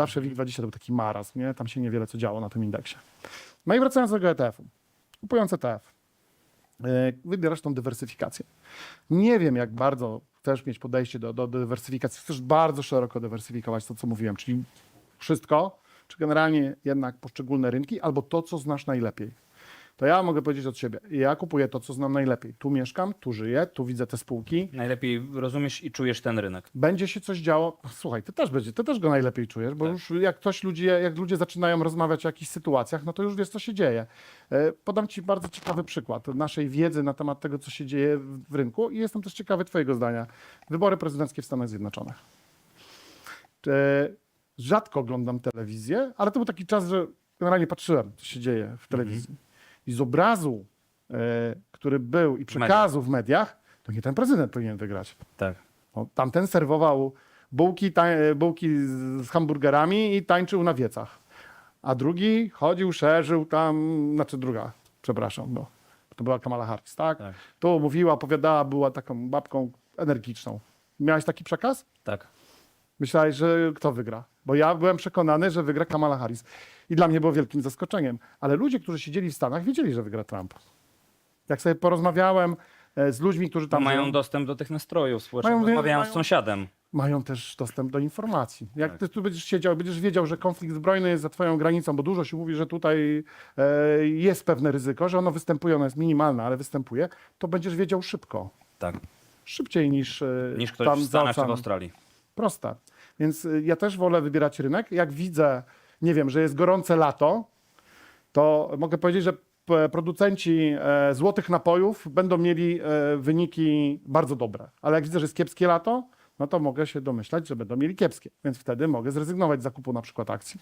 Zawsze WIG20 to był taki marazm, nie? Tam się niewiele co działo na tym indeksie. No i wracając do tego ETF-u. Kupując ETF, wybierasz tą dywersyfikację. Nie wiem, jak bardzo chcesz mieć podejście do, do dywersyfikacji. Chcesz bardzo szeroko dywersyfikować to, co mówiłem, czyli wszystko, czy generalnie jednak poszczególne rynki, albo to, co znasz najlepiej. To ja mogę powiedzieć od siebie. Ja kupuję to, co znam najlepiej. Tu mieszkam, tu żyję, tu widzę te spółki. Najlepiej rozumiesz i czujesz ten rynek. Będzie się coś działo. Słuchaj, ty też będzie, ty też go najlepiej czujesz, bo Tak. już jak ktoś ludzie, jak ludzie zaczynają rozmawiać o jakichś sytuacjach, no to już wiesz, co się dzieje. E, Podam ci bardzo ciekawy przykład naszej wiedzy na temat tego, co się dzieje w rynku i jestem też ciekawy twojego zdania. Wybory prezydenckie w Stanach Zjednoczonych. E, Rzadko oglądam telewizję, ale to był taki czas, że generalnie patrzyłem, co się dzieje w telewizji. I z obrazu, e, który był i przekazu w mediach, to nie ten prezydent powinien wygrać. Tak. No, tamten serwował bułki, tań, bułki z, z hamburgerami i tańczył na wiecach. A drugi chodził, szerzył tam, znaczy druga, przepraszam, no. To była Kamala Harris, tak? Tak. Tu mówiła, opowiadała, była taką babką energiczną. Miałeś taki przekaz? Tak. Myślałeś, że kto wygra? Bo ja byłem przekonany, że wygra Kamala Harris. I dla mnie było wielkim zaskoczeniem. Ale ludzie, którzy siedzieli w Stanach, wiedzieli, że wygra Trump. Jak sobie porozmawiałem e, z ludźmi, którzy Tam mają dostęp do tych nastrojów społecznych. Mają- Rozmawiają mają- z sąsiadem. mają też dostęp do informacji. Jak Tak. ty tu będziesz siedział, będziesz wiedział, że konflikt zbrojny jest za twoją granicą, bo dużo się mówi, że tutaj e, jest pewne ryzyko, że ono występuje, ono jest minimalne, ale występuje, to będziesz wiedział szybko. Tak. Szybciej niż, e, Niż ktoś tam w za Stanach czy w oceanem. Australii. Proste. Więc y, ja też wolę wybierać rynek. Jak widzę, nie wiem, że jest gorące lato, to mogę powiedzieć, że producenci e, złotych napojów będą mieli e, wyniki bardzo dobre. Ale jak widzę, że jest kiepskie lato, no to mogę się domyślać, że będą mieli kiepskie. Więc wtedy mogę zrezygnować z zakupu na przykład akcji.